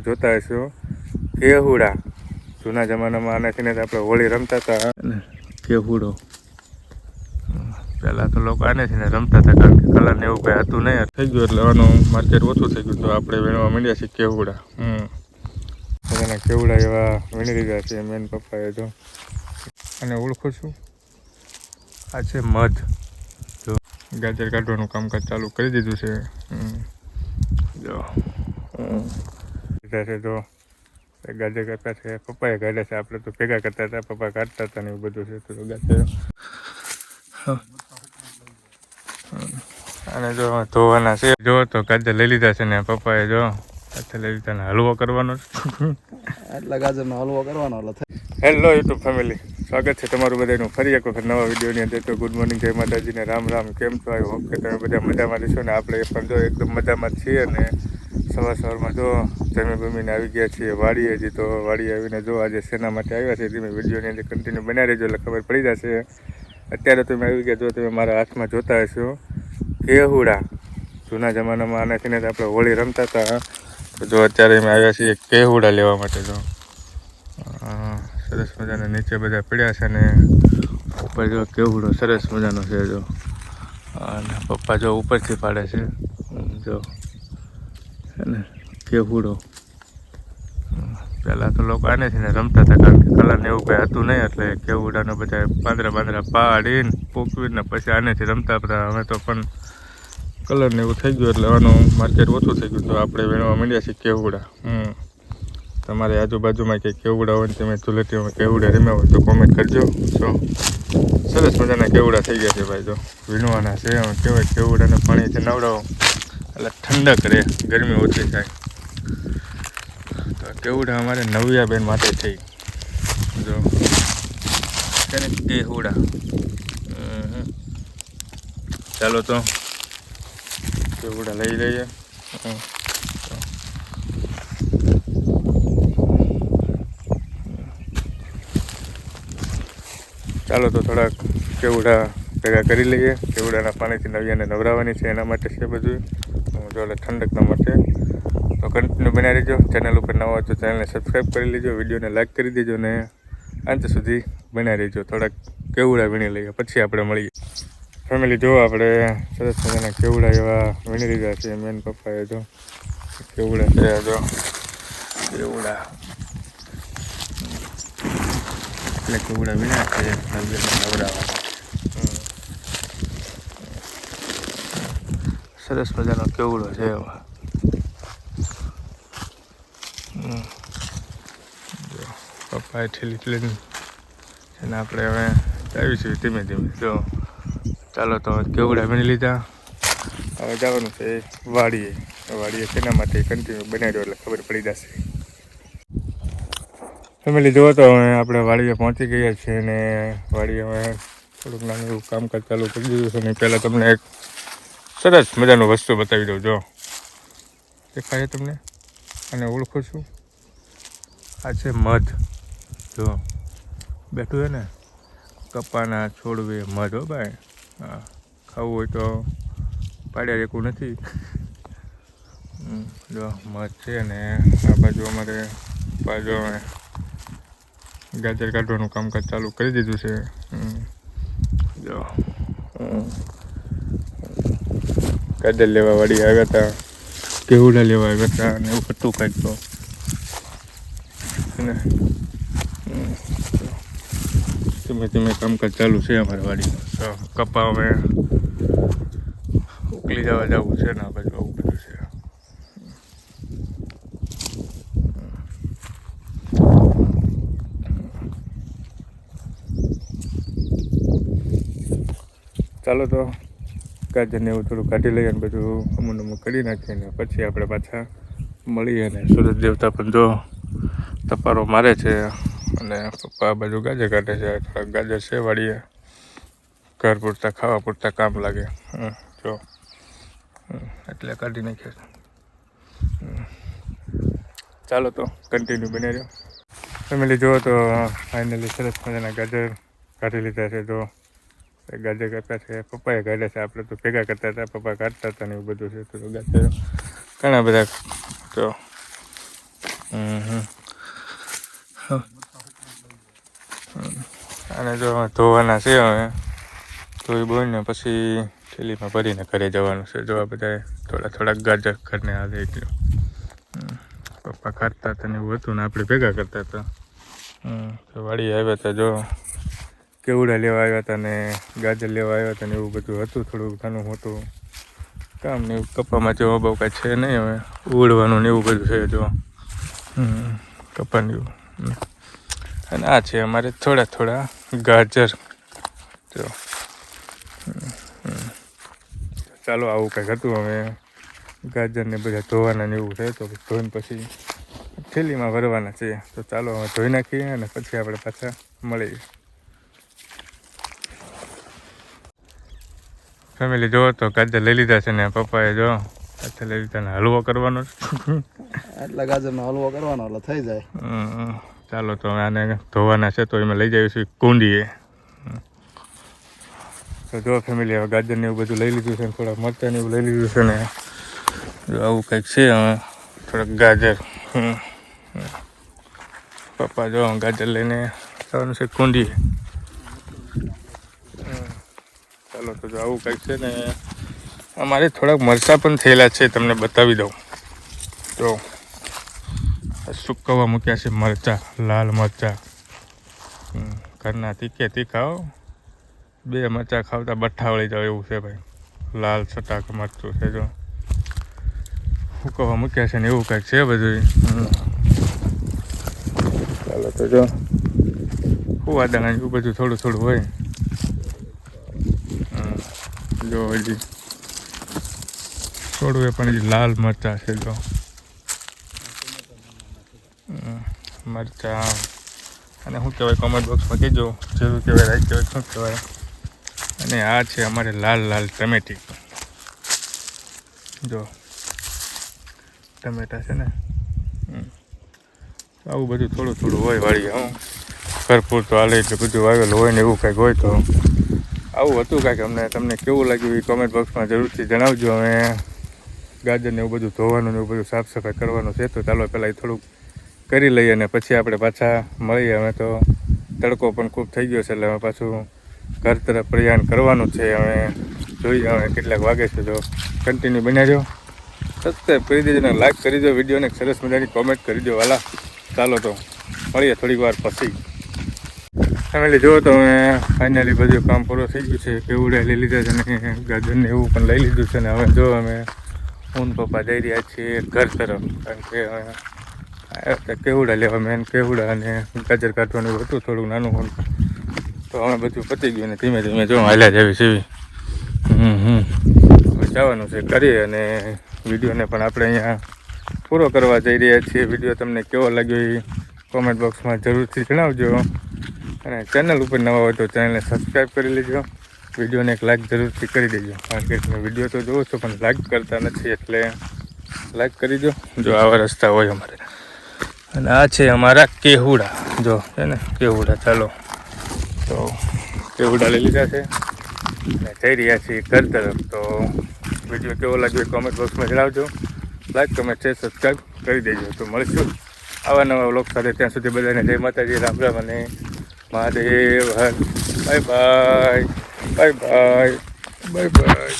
જોતા હશો. કેહુડા. જૂના જમાનામાં આનાથી ને આપણે હોળી રમતા હતા. કેહુડો. પહેલાં તો લોકો આને ને રમતા હતા કારણ કે કલર ને એવું કંઈ હતું નહીં. થઈ ગયું એટલે આનું માર્કેટ ઓછું થઈ ગયું તો આપણે વેણવા માંડ્યા છીએ કેહુડા. હમ. બધાના કેવડા એવા વીણી લીધા છે મેન પપ્પાએ જો અને ઓળખું છું. આ છે મધ. જો. ગાજર કાઢવાનું કામકાજ ચાલુ કરી દીધું છે. હમ. જો. લીધા છે જો ગાજર કરતા છે પપ્પાએ કાઢ્યા છે આપણે તો ભેગા કરતા હતા પપ્પા કાઢતા હતા ને એવું બધું છે તો ગાજર. અને જો ધોવાના છે. જો તો ગાજર લઈ લીધા છે ને પપ્પાએ જો સાથે લઈ લીધા ને હલવો કરવાનો છે. એટલા ગાજરનો હલવો કરવાનો હેલો યુટ્યુબ ફેમિલી સ્વાગત છે તમારું બધાનું. ફરી એક વખત નવા વિડીયોની અંદર તો ગુડ મોર્નિંગ જય માતાજીને રામ રામ. કેમ છો? આઈ હોપ કે તમે બધા મજામાં રહેશો ને આપણે પણ જો એકદમ મજામાં છીએ અને સવાર સવારમાં જો જમી બમીને આવી ગયા છીએ વાડી હજી તો વાડી આવીને જો આજે શેના માટે આવ્યા છે તમે વિડીયોની અંદર કન્ટિન્યુ બનાવી રહેજો, એટલે ખબર પડી જશે. અત્યારે તમે આવી ગયા, જો તમે મારા હાથમાં જોતા હશો, કેહુડા. જૂના જમાનામાં આનાથી ને આપણે હોળી રમતા હતા. તો જો અત્યારે અમે આવ્યા છીએ કેહુડા લેવા માટે જો. સરસ મજાના નીચે બધા પડ્યા છે ને, ઉપર જો કેવડો સરસ મજાનો છે જો. અને પપ્પા જો ઉપરથી પાડે છે. જો. ને કેહુડો પહેલાં તો લોકો આને છે ને રમતા હતા કારણ કે કલરને એવું કંઈ હતું નહીં એટલે કેવડાને બધા પાંદરા પાંદરા પાડીને પોકવીને પછી આનેથી રમતા હતા. હવે તો પણ કલર ને એવું થઈ ગયું એટલે આનું માર્કેટ ઓછું થઈ ગયું. તો આપણે વીણવા માંડ્યા છીએ કેવડા હમ. તમારી આજુબાજુમાં કંઈ કેવડા હોય ને તમે ધૂળેટીમાં કેવડા રમ્યા હોય તો કોમેન્ટ કરજો. તો સરસ મજાના કેવડા થઈ ગયા છે ભાઈ. જો, વીણવાના છે. કહેવાય કેવડાને પાણીથી નવડાવો. એટલે ઠંડક રહે, ગરમી ઓછી થાય. તો કેવડા અમારે નવિયાબેન માટે થઈ. જો છે ને કેવડા ચાલો તો, કેવડા લઈ લઈએ. ચાલો તો થોડાક કેવડા ભેગા કરી લઈએ. કેવડાના પાણીથી નવિયાને નવરાવવાની છે, એના માટે છે બધું. જો એટલે ઠંડકના મળશે તો કન્ટિન્યુ બનાવી રહેજો ચેનલ ઉપર નવા હોય તો ચેનલને સબસ્ક્રાઈબ કરી લેજો. વિડીયોને લાઈક કરી દેજો ને અંત સુધી બનાવી રહેજો થોડાક કેવડા વીણી લઈએ, પછી આપણે મળીએ. ફેમિલી જો આપણે સરસ મજાના કેવડા એવા વીણી લીધા છે. મેન પપ્પાએ જો કેવડા છે જો કેવડા. એટલે કેવડા વીણા છે. નવ્યાને નવડાવવાના હમ. સરસ મજાનો કેવડો છે એમાં પપ્પાએ ઠેલી ઠેલી એને આપણે હવે આવીશું ધીમે ધીમે. જો, ચાલો તો કેવડા બની લીધા. હવે જવાનું છે વાડીએ. વાડીએ તેના માટે કન્ટિન્યુ બનાવ્યો એટલે ખબર પડી જશે. ફેમિલી, જુઓ તો હવે આપણે વાડીએ પહોંચી ગયા છીએ અને વાડીએ હવે થોડુંક નાનું એવું કામકાજ ચાલુ કરી દીધું છે અને પહેલાં તમને એક સરસ મજાનું વસ્તુ બતાવી દઉં, જો. દેખાય તમને? અને ઓળખું છું. આ છે મધ. જો. બેઠું છે ને? કપાના છોડવે મધ, હો ભાઈ. હા, ખાવું હોય તો પાડ્યા રેકું નથી. જો, મધ છે ને, આ બાજુ અમારે બાજુ ગાજર કાઢવાનું કામકાજ ચાલુ કરી દીધું છે. જો. ગાજર લેવા વાળી આવ્યા હતા કેવડા લેવા આવ્યા હતા અને એવું હતું કાંઈક તો. ધીમે ધીમે કામકાજ ચાલુ છે અમારી વાડીમાં. તો કપા અમે ઉકલી જવા જવું છે ને બાજુ આવું બધું છે. ચાલો તો ગાજરને એવું થોડું કાઢી લઈએ અને બધું અમુક અમુક કરી નાખીએ ને પછી આપણે પાછા મળીએ ને સૂરજ દેવતા પણ જો તપારો મારે છે અને પપ્પા બાજુ ગાજર કાઢે છે, થોડાક ગાજર છે વાળીએ ઘર પૂરતા, ખાવા પૂરતા કામ લાગે. જો. એટલે કાઢી નાખીએ. ચાલો તો કન્ટિન્યુ બની રહ્યો ફેમિલી જુઓ તો ફાઇનલી સરસ મજાના ગાજર કાઢી લીધા છે એ ગાજર કાપ્યા છે, પપ્પાએ કાઢ્યા છે, આપણે તો ભેગા કરતા હતા, પપ્પા કાઢતા હતા ને એવું બધું છે, તો ગાજર ઘણા બધા તો. અને જો ધોવાના છે હવે, ધોઈ બોઈને પછી થેલીમાં ભરીને ઘરે જવાનું છે, જો આ બધા થોડા થોડાક ગાજર ઘરને હાલે. પપ્પા કાઢતા હતા ને એવું હતું ને આપણે ભેગા કરતા હતા વાળી આવ્યા હતા જો કેવડા લેવા આવ્યા હતા ને ગાજર લેવા આવ્યા હતા ને એવું બધું હતું, થોડુંક ઘણું મોટું કામ ને એવું, કપામાં જો બહુ કાંઈ છે નહીં હવે. ઉડવાનું ને એવું બધું છે જો. કપાને. એવું અને આ છે અમારે થોડા થોડા ગાજર. જો. ચાલો, આવું કંઈક હતું હવે. ગાજરને બધા ધોવાના ને એવું છે તો ધોઈને પછી થેલીમાં ભરવાના છે. તો ચાલો, હવે ધોઈ નાખીએ અને પછી આપણે પાછા મળીએ. ફેમિલી જો તો ગાજર લઈ લીધા છે ને પપ્પાએ જો સાથે લઈ લીધા ને હલવો કરવાનો છે. આટલા ગાજરનો હલવો કરવાનો એટલે થઈ જાય. ચાલો તો આને ધોવાના છે તો એમાં લઈ જઈશું કુંડીએ. તો જો ફેમિલી હવે ગાજર ને એવું બધું લઈ લીધું છે ને થોડા મરચાં ને એવું લઈ લીધું છે ને. જો આવું કંઈક છે હવે થોડાક ગાજર. પપ્પા જો ગાજર લઈને જવાનું છે કુંડીએ. ચાલો, તો આવું કંઈક છે ને, અમારે થોડાક મરચાં પણ થયેલા છે, તમને બતાવી દઉં. તો સુકવવા મૂક્યા છે મરચા, લાલ મરચા. ઘરના તીખે તીખાઓ બે મરચા ખાવતા બઠ્ઠા વળી જાવ એવું છે ભાઈ. લાલ છટાક મરચું છે, જો. સુકવવા મૂક્યા છે ને, એવું કંઈક છે બધું ચાલો, તો જો. ફુવા દાણા એવું બધું થોડું થોડું હોય. જો હજી એ પણ હજી લાલ મરચા છે, જો. મરચા. અને શું કહેવાય કોમેન્ટ બોક્સમાં કહેજો, જેવું કહેવાય રાઈટ કહેવાય, શું કહેવાય. અને આ છે અમારે લાલ લાલ ટમેટી. જો, ટમેટા છે ને. આવું બધું થોડું થોડું હોય વાળી હું. ભરપૂર તો હાલે એટલે બધું વાવેલું હોય ને એવું કંઈક હોય તો. આવું હતું કાંઈક અમને, તમને કેવું લાગ્યું એ કોમેન્ટ બોક્સમાં જરૂરથી જણાવજો. અમે ગાજર ને એવું બધું ધોવાનું ને એવું બધું સાફ સફાઈ કરવાનું છે, તો ચાલો પહેલાં એ થોડુંક કરી લઈએ અને પછી આપણે પાછા મળીએ. અમે તો તડકો પણ ખૂબ થઈ ગયો છે, એટલે અમે પાછું ઘર તરફ પ્રયાણ કરવાનું છે. અમે જોઈએ હવે કેટલાક વાગે છે, તો કન્ટિન્યુ બન્યા જો સબસ્ક્રાઈબ કરી દેજો ને લાઈક કરી દો વિડીયોને સરસ મજાની કોમેન્ટ કરી દો વાલા, ચાલો તો મળીએ થોડીક વાર પછી. ફેમિલી જુઓ તો અમે ફાઇનલી બધું કામ પૂરું થઈ ગયું છે. કેવડા લઈ લીધા છે ને ગાજરને એવું પણ લઈ લીધું છે ને હવે જો અમે હું પપ્પા જઈ રહ્યા છીએ ઘર તરફ. કારણ કે હવે કેવડા લેવા મેન કેવડા અને ગાજર કાઢવાનું હતું થોડું નાનું મોટું તો અમે બધું પતી ગયું ને ધીમે ધીમે જો હાલ્યા જેવી સીવી હમ હમ. જવાનું છે કરીએ અને વિડીયોને પણ આપણે અહીંયા પૂરો કરવા જઈ રહ્યા છીએ. વીડિયો તમને કેવો લાગ્યો એ કોમેન્ટ બોક્સમાં જરૂરથી જણાવજો. અને ચેનલ ઉપર નવા હોય તો ચેનલને સબસ્ક્રાઈબ કરી લેજો. વિડીયોને એક લાઈક જરૂરથી કરી દેજો. કારણ કે તમે વીડિયો તો જોવો છો, પણ લાઈક કરતા નથી એટલે લાઈક કરી દો. જો આવા રસ્તા હોય અમારે. અને આ છે અમારા કેહુડા. જો, છે ને, કેહુડા, ચાલો. તો કેહુડા લઈ લીધા છે. અને જઈ રહ્યા છીએ ઘર તરફ. તો વીડિયો કેવો લાગ્યો કોમેન્ટ બોક્સમાં જણાવજો. લાઈક કમેન્ટ છે સબસ્ક્રાઈબ કરી દેજો. તો મળીશું આવા નવા વ્લોગ સાથે. ત્યાં સુધી બધાને જય માતાજી, રામ રામ અને Mahadev Har. Bye bye. Bye bye. Bye bye.